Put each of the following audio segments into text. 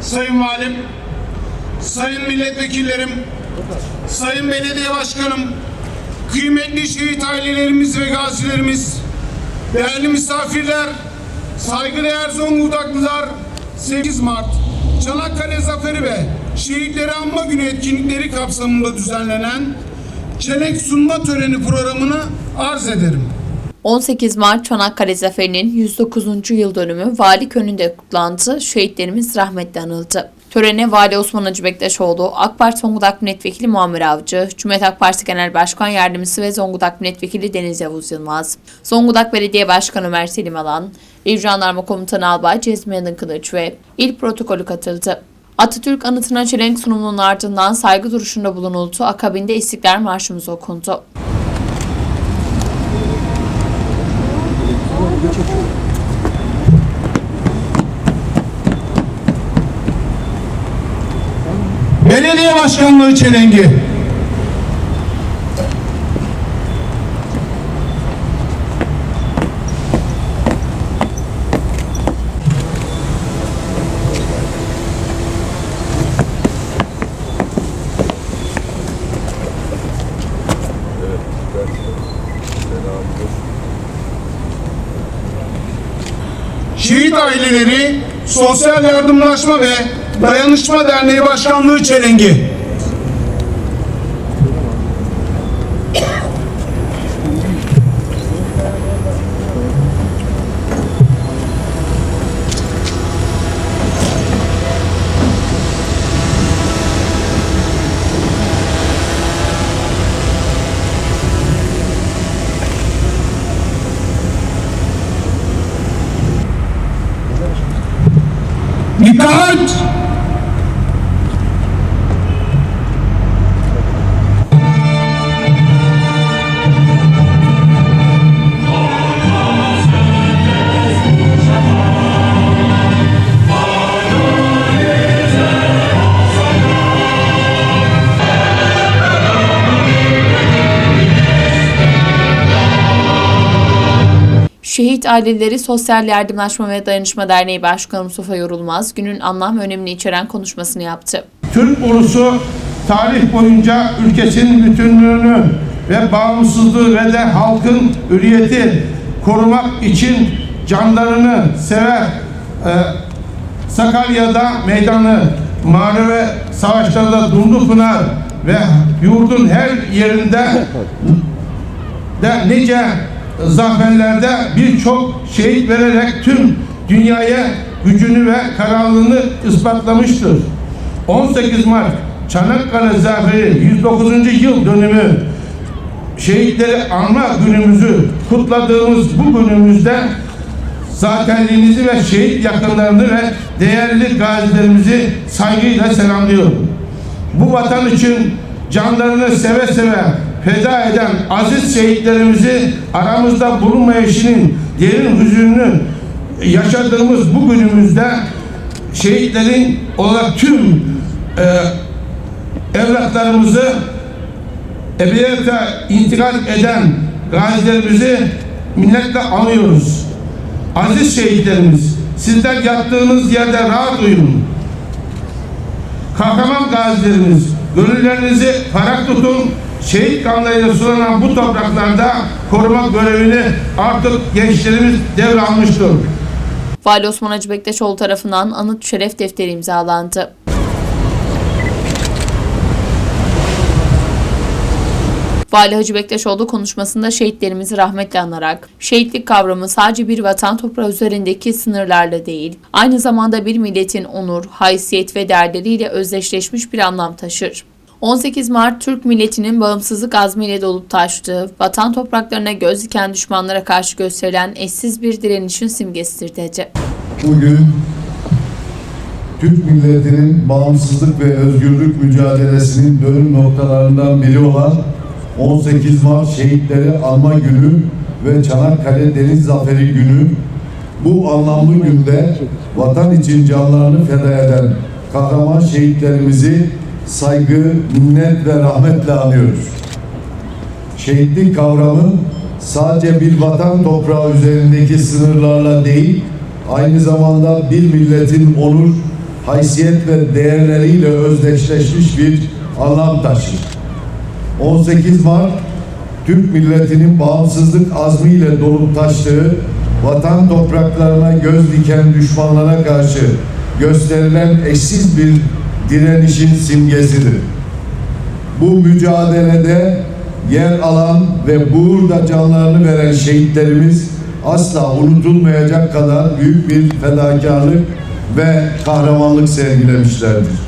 Sayın Valim, Sayın Milletvekillerim, Sayın Belediye Başkanım, kıymetli şehit ailelerimiz ve gazilerimiz, değerli misafirler, saygıdeğer Zonguldaklılar, 8 Mart, Çanakkale Zaferi ve Şehitleri Anma Günü etkinlikleri kapsamında düzenlenen çelenk sunma töreni programını arz ederim. 18 Mart Çanakkale Zaferi'nin 109. yıl dönümü valilik önünde kutlandı. Şehitlerimiz rahmetle anıldı. Törene Vali Osman Hacı Bektaşoğlu, AK Parti Zonguldak Milletvekili Muammer Avcı, Cumhuriyet Halk Partisi Genel Başkan Yardımcısı ve Zonguldak Milletvekili Deniz Yavuz Yılmaz, Zonguldak Belediye Başkanı Ömer Selim Alan, İl Jandarma Komutanı Albay Cezmi Yanın Kılıç ve il protokolü katıldı. Atatürk anıtına çelenk sunumunun ardından saygı duruşunda bulunuldu. Akabinde İstiklal Marşımız okundu. Belediye Başkanlığı çelengi. Şehit aileleri Sosyal Yardımlaşma ve Dayanışma Derneği Başkanlığı çelengi. Şehit Aileleri Sosyal Yardımlaşma ve Dayanışma Derneği Başkanı Mustafa Yorulmaz günün anlam ve önemini içeren konuşmasını yaptı. Türk ulusu tarih boyunca ülkesinin bütünlüğünü ve bağımsızlığı ve de halkın hürriyeti korumak için canlarını sever. Ee, Sakarya'da meydanı, Mağrebe savaşlarında Dumlupınar ve yurdun her yerinde de nice zaferlerde birçok şehit vererek tüm dünyaya gücünü ve kararlılığını ispatlamıştır. 18 Mart Çanakkale Zaferi 109. yıl dönümü şehitleri anma günümüzü kutladığımız bu günümüzde zatenliğinizi ve şehit yakınlarını ve değerli gazilerimizi saygıyla selamlıyorum. Bu vatan için canlarını seve seve feda eden aziz şehitlerimizi aramızda bulunmayışının derin hüzününü yaşadığımız bu günümüzde şehitlerin olarak tüm e, evlatlarımızı ebediyete intikal eden gazilerimizi minnetle anıyoruz. Aziz şehitlerimiz, sizler yattığınız yerde rahat uyuyun. Kahraman gazilerimiz, gönüllerinizi ferah tutun. Şehit kanlarıyla sulanan bu topraklarda koruma görevini artık gençlerimiz devralmıştır. Vali Osman Hacı Bektaşoğlu tarafından anıt şeref defteri imzalandı. Vali Hacı Bektaşoğlu konuşmasında şehitlerimizi rahmetle anarak, şehitlik kavramı sadece bir vatan toprağı üzerindeki sınırlarla değil, aynı zamanda bir milletin onur, haysiyet ve değerleriyle özdeşleşmiş bir anlam taşır. 18 Mart Türk milletinin bağımsızlık azmiyle dolup taştığı, vatan topraklarına göz diken düşmanlara karşı gösterilen eşsiz bir direnişin simgesidir dedi. Bugün Türk milletinin bağımsızlık ve özgürlük mücadelesinin dönüm noktalarından biri olan 18 Mart Şehitleri Anma Günü ve Çanakkale Deniz Zaferi Günü bu anlamlı günde vatan için canlarını feda eden kahraman şehitlerimizi saygı, minnet ve rahmetle anıyoruz. Şehitlik kavramı sadece bir vatan toprağı üzerindeki sınırlarla değil, aynı zamanda bir milletin onur, haysiyet ve değerleriyle özdeşleşmiş bir anlam taşır. 18 Mart Türk milletinin bağımsızlık azmiyle dolup taştığı vatan topraklarına göz diken düşmanlara karşı gösterilen eşsiz bir direnişin simgesidir. Bu mücadelede yer alan ve burada canlarını veren şehitlerimiz asla unutulmayacak kadar büyük bir fedakarlık ve kahramanlık sergilemişlerdir.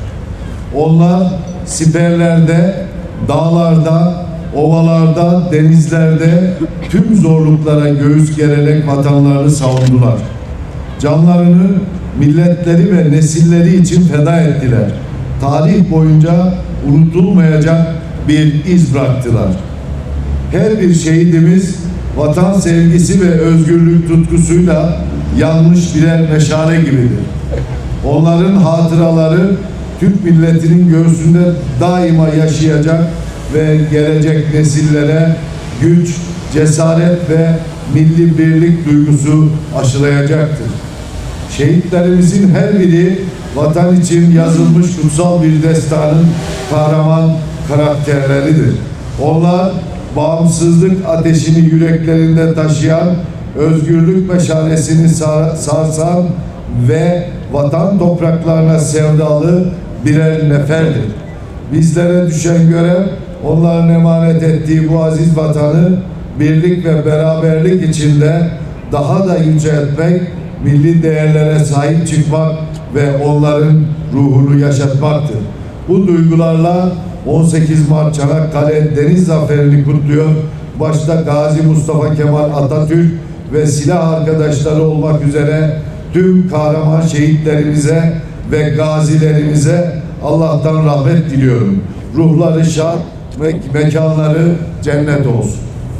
Onlar siperlerde, dağlarda, ovalarda, denizlerde tüm zorluklara göğüs gererek vatanlarını savundular. Canlarını milletleri ve nesilleri için feda ettiler. Tarih boyunca unutulmayacak bir iz bıraktılar. Her bir şehidimiz vatan sevgisi ve özgürlük tutkusuyla yanmış birer meşale gibidir. Onların hatıraları Türk milletinin göğsünde daima yaşayacak ve gelecek nesillere güç, cesaret ve milli birlik duygusu aşılayacaktır. Şehitlerimizin her biri vatan için yazılmış kutsal bir destanın kahraman karakterleridir. Onlar bağımsızlık ateşini yüreklerinde taşıyan, özgürlük meşalesini sar- sarsan ve vatan topraklarına sevdalı birer neferdir. Bizlere düşen görev onların emanet ettiği bu aziz vatanı birlik ve beraberlik içinde daha da yüceltmek, milli değerlere sahip çıkmak ve onların ruhunu yaşatmaktır. Bu duygularla 18 Mart Çanakkale Deniz Zaferi'ni kutluyor. Başta Gazi Mustafa Kemal Atatürk ve silah arkadaşları olmak üzere tüm kahraman şehitlerimize ve gazilerimize Allah'tan rahmet diliyorum. Ruhları şad, me- mekanları cennet olsun.